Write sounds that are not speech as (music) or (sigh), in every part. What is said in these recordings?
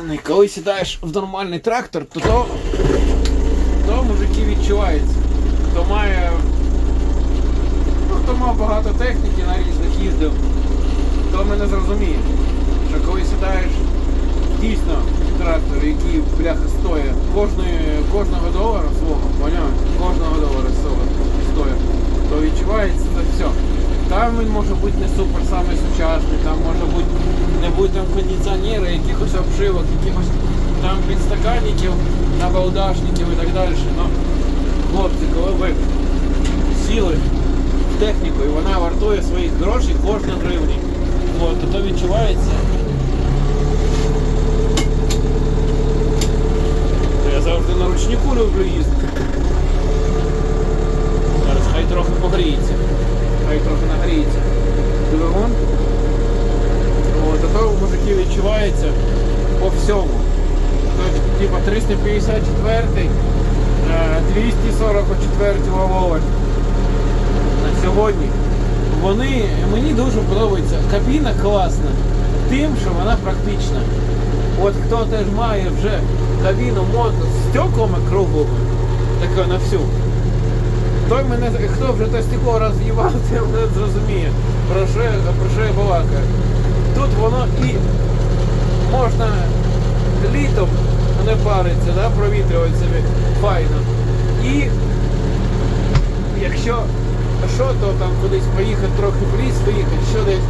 пацани, коли сідаєш в нормальний трактор, то то, то мужики відчувається. Хто має. Ну, хто мав багато техніки на різних їздив, то мене зрозуміє, що коли сідаєш дійсно в трактор, який бляха стоїть кожного долара свого, поняв? Кожного долара свого стоїть, то відчувається це все. Там він може бути не супер самий сучасний, там може бути не буде там кондиціонери, якихось обшивок, якихось там підстаканників, набалдашників і так далі. Ну, хлопці, коли ви сіли в техніку і вона вартує своїх грошей кожна гривні, от, то відчувається. Я завжди на ручнику люблю їздити. Зараз хай трохи погріється. Хай трохи нагріється. Двигун. От, а то у мужиків відчувається по всьому. То, типа 354, е, 244 Володь. На сьогодні. Вони, мені дуже подобається. Кабіна класна. Тим, що вона практична. От хто теж має вже кабіну мото з стеклами круглими, таке на всю. Той мене, хто вже те стекло роз'їбав, (laughs) той мене зрозуміє, про що, про що я балакаю. Тут воно і можна літом не париться, да, провітрювати собі файно. І якщо що, то там кудись поїхати, трохи в ліс виїхати, що десь,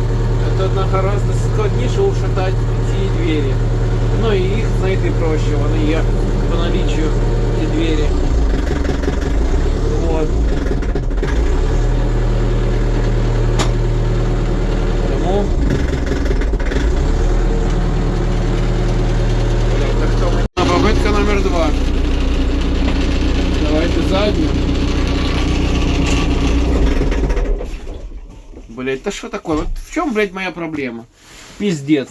то на гораздо складніше ушатати ці двері. Ну і їх знайти проще, вони є по наліччю ті двері. Хто ми? Попитка номер два. Давайте задню. Блять, да что такое? Вот в чем, блядь, моя проблема? Пиздец.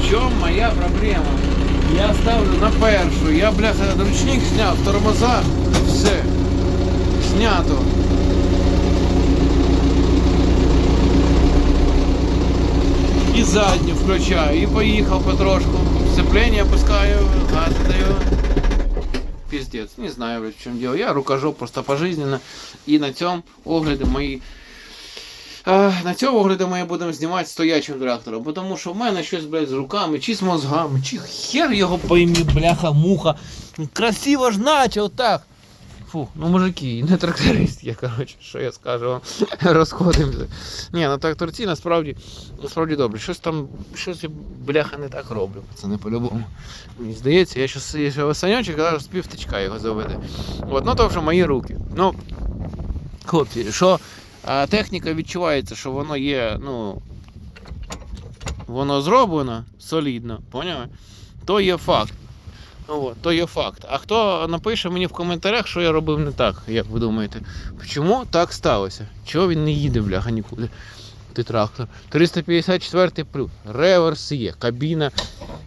В чем моя проблема? Я ставлю на першу, я, бляха, ручник сняв, тормоза, все. Снято. І задню включаю, і поїхав потрошку. Сцепление опускаю, газ даю. Пиздец, не знаю, блядь, в чем дело. Я рукожоп просто пожизненно. І на цьому огляди мої. На цьому огляди ми будемо знімати стоячим трактором, тому що в мене щось, блядь, з руками, чи з мозгами, чи хер його поймі, бляха, муха. Красиво ж начав так. Фу, ну мужики, не тракторист я, коротше, що я скажу вам, (laughs) розходимося. Ні, на тракторці насправді, насправді добре. Щось там, щось я, бляха не так роблю, пацани, по-любому. Мені здається, я ще весеньочок, зараз з півтичка його заведе. От, ну то вже мої руки. Ну, хлопці, що а, техніка відчувається, що воно є, ну. Воно зроблено солідно, поняли? То є факт. От, то є факт. А хто напише мені в коментарях, що я робив не так, як ви думаєте? Чому так сталося? Чого він не їде, бляха, нікуди? Ти трактор. 354 плюс. Реверс є, кабіна.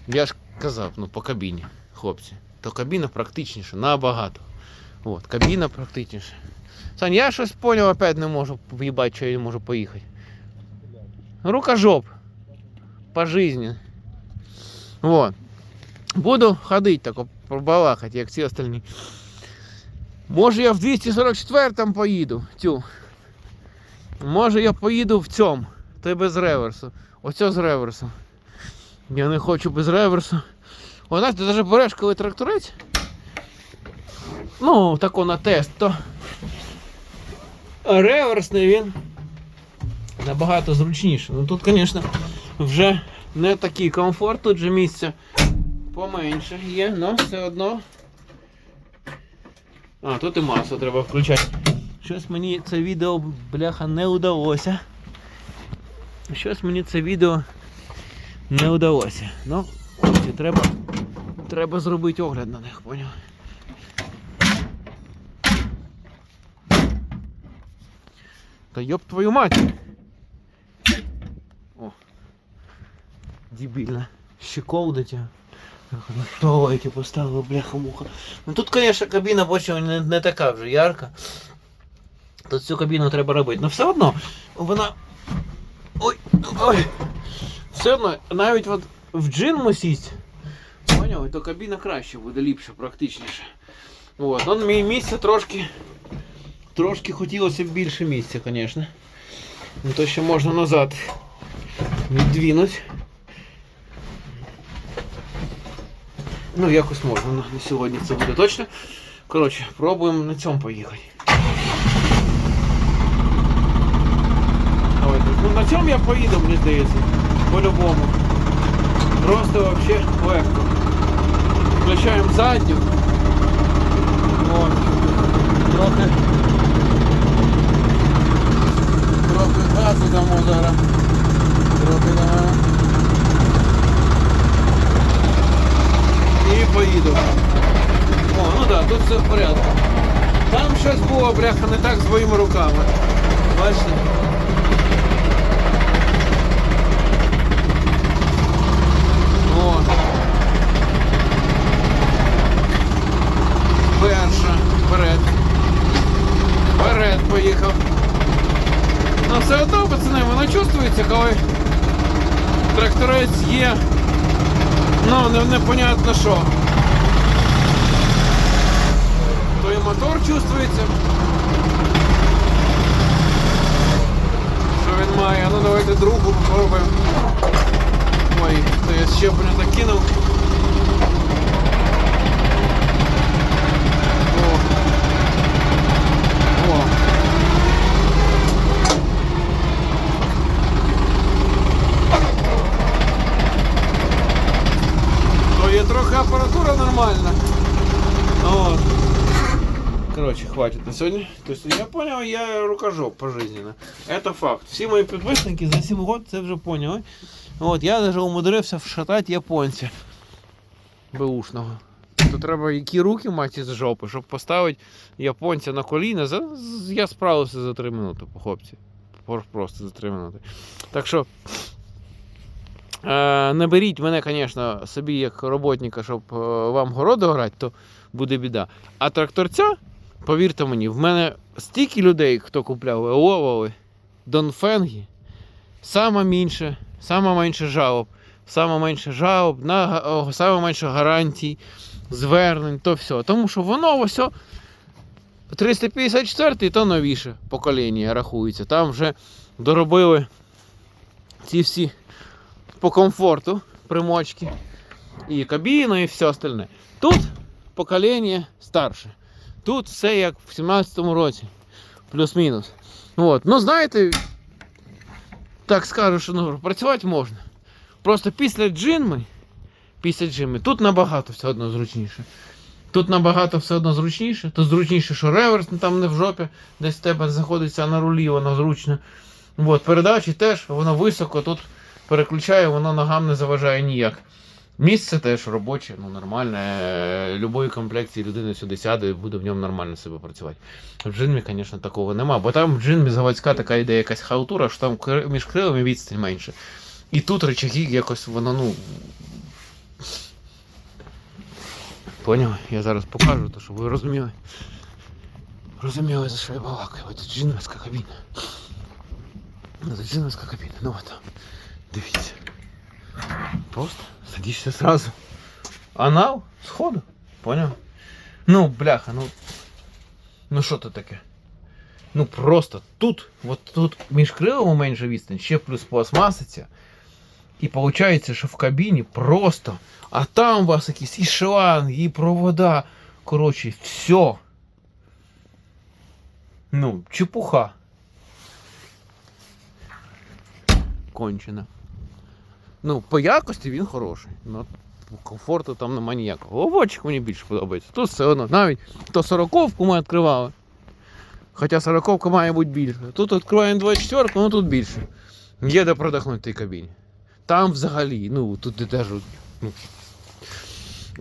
Я ж казав, ну по кабіні, хлопці. То кабіна практичніша, набагато. От, кабіна практичніша. Сань, я щось поняв, опять не можу в'їбати, що я не можу поїхати. Рукожоп. По жизни. Вот. Буду ходити тако, пробалахати, як всі остальні. Може я в 244 поїду. Тю. Може я поїду в цьому. Той без реверсу. Оце з реверсом. Я не хочу без реверсу. Вона ти навіть береш, коли тракторець. Ну, тако на тест, то реверсний він набагато зручніше. Ну тут, звісно, вже не такий комфорт, тут же місця поменше є, але все одно. А, тут і масу треба включати. Щось мені це відео, бляха, не вдалося. Щось мені це відео не вдалося. Ну, хлопці, треба, треба зробити огляд на них, поняв? Та йоп твою мать! О! Дебільно. Щеколдить. Стойки поставили, бляха-муха. Ну тут, конечно, кабіна бачу не, не така вже ярка. Тут цю кабіну треба робити. Ну все одно вона. Ой! Ой! Все одно, навіть от в джин сість, поняв, то кабіна краще буде, ліпше, практичніше. От, он мій місце трошки. Трошки хотілося б більше місця, звісно. Ну то ще можна назад віддвинути. Ну, якось можна, не сьогодні це буде точно. Коротше, пробуємо на цьому поїхати. Ну на цьому я поїду, мені здається. По-любому. Просто вообще легко. Включаємо задню. От. Трохи. Трохи газу дамо зараз. Трохи дамо. І поїду. О, ну так, да, тут все в порядку. Там щось було, бляха, не так з моїми руками. Бачите? Перша. Вперед. Вперед поїхав. Ну все одно, пацани, воно чувствується, коли тракторець є. Ну, не, непонятно що. мотор чувствується. Що він має? А Ну давайте другу попробуємо. Ой, то я щеплення так кинув. О. О. То є трохи апаратура нормальна. Короче, хватит на сегодня. То есть я понял, я рукожоп пожизненно. Это факт. Всі мої підписники за 7 років це вже поняли. От, я даже умудрився вшатати японця. Беушного. То треба які руки мати з жопи, щоб поставити японця на коліна. За, я справився за 3 минути, по хлопці. Просто за 3 минути. Так що. Е, не беріть мене, звісно, собі як роботника, щоб е, вам городи орати, то буде біда. А тракторця, повірте мені, в мене стільки людей, хто купляв Еовали, Донфенги, саме менше, саме менше жалоб, саме менше жалоб, на, саме менше гарантій, звернень, то все. Тому що воно ось о, 354 то новіше покоління рахується. Там вже доробили ці всі по комфорту примочки, і кабіну, і все остальне. Тут покоління старше. Тут все як в 17-му році. Плюс-мінус. От. Ну, знаєте, так скажу, що ну, працювати можна. Просто після джинми, після джинми, тут набагато все одно зручніше. Тут набагато все одно зручніше. Тут зручніше, що реверс там не в жопі, десь в тебе знаходиться а на рулі, воно зручно. От, передачі теж, воно високо, тут переключає, воно ногам не заважає ніяк. Місце теж робоче, ну нормальне. Е, Любої комплекції людина сюди сяде і буде в ньому нормально себе працювати. В джинмі, звісно, такого нема, бо там в джинмі заводська така йде якась халтура, що там між крилами відстань менше. І тут речаги якось воно, ну. Поняли? Я зараз покажу, то, щоб ви розуміли. Розуміли, за що я балакаю. Це джинмовська кабіна. Це джинмовська кабіна. Ну от. Дивіться. Просто садишься сразу. Анал сходу. Понял? Ну, бляха, ну. Ну що то таке? Ну просто тут, от тут між крилами менше відстань, ще плюс пластмасиця. І виходить, що в кабіні просто. А там у вас якісь і шланги, і провода. Коротше, все. Ну, чепуха. Кончено. Ну, по якості він хороший. Ну, комфорту там нема ніякого. Ловочок мені більше подобається. Тут все одно. Навіть то 40-ку ми відкривали. Хоча 40-ка має бути більше. Тут відкриваємо 24 ну тут більше. Є де продохнути в кабіні. Там взагалі, ну тут ти теж. Ну,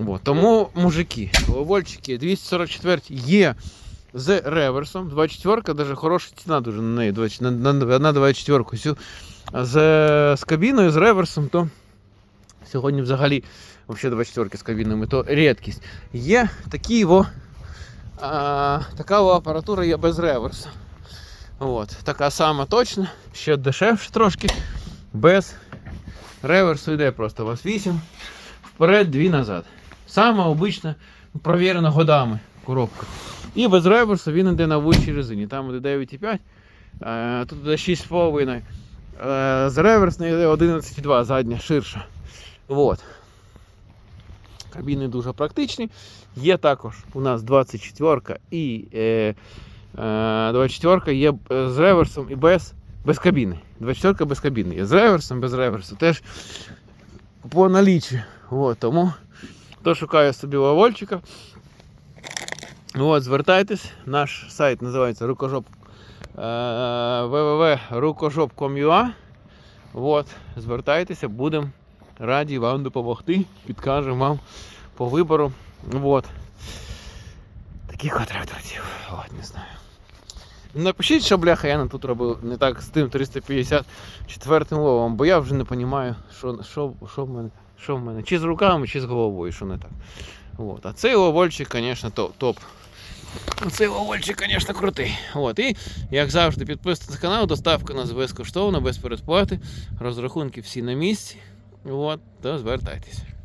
от. Тому, мужики, ловольчики 244 є з реверсом. 24-ка, навіть хороша ціна дуже на неї. 20 на, на, на 24-ку. З, з кабіною, з реверсом, то сьогодні взагалі взагалі 24 з кабінами, то рідкість. Є такі во, а, така во апаратура є без реверсу. От, така сама точна, ще дешевше трошки, без реверсу йде просто у вас 8, вперед, 2 назад. Сама обична, провірена годами коробка. І без реверсу він йде на вищій резині. Там йде 9,5, е, тут йде 6,5. Е, з реверсної йде 11,2 задня, ширша. Вот. Кабіни дуже практичні. Є також у нас 24 і е, е, 24 є е, з реверсом і без, без кабіни. 24 без кабіни. Є з реверсом, без реверсу. Теж по наліччю. От, тому хто шукає собі лавольчика, от, звертайтесь. Наш сайт називається рукожоп www.rukojop.com.ua От, звертайтеся, будемо раді вам допомогти, підкажемо вам по вибору. Вот. Таких от. От, не знаю. Напишіть, що бляха я не тут робив не так з тим 354 ловом, бо я вже не розумію, що, що, що, в мене, що в мене. Чи з руками, чи з головою, що не так. Вот. А цей ловольчик, звісно, топ. Топ. Цей ловольчик, звісно, крутий. От. І, як завжди, підписуйтесь на канал, доставка у нас безкоштовна, без передплати. Розрахунки всі на місці. От, то звертайтеся.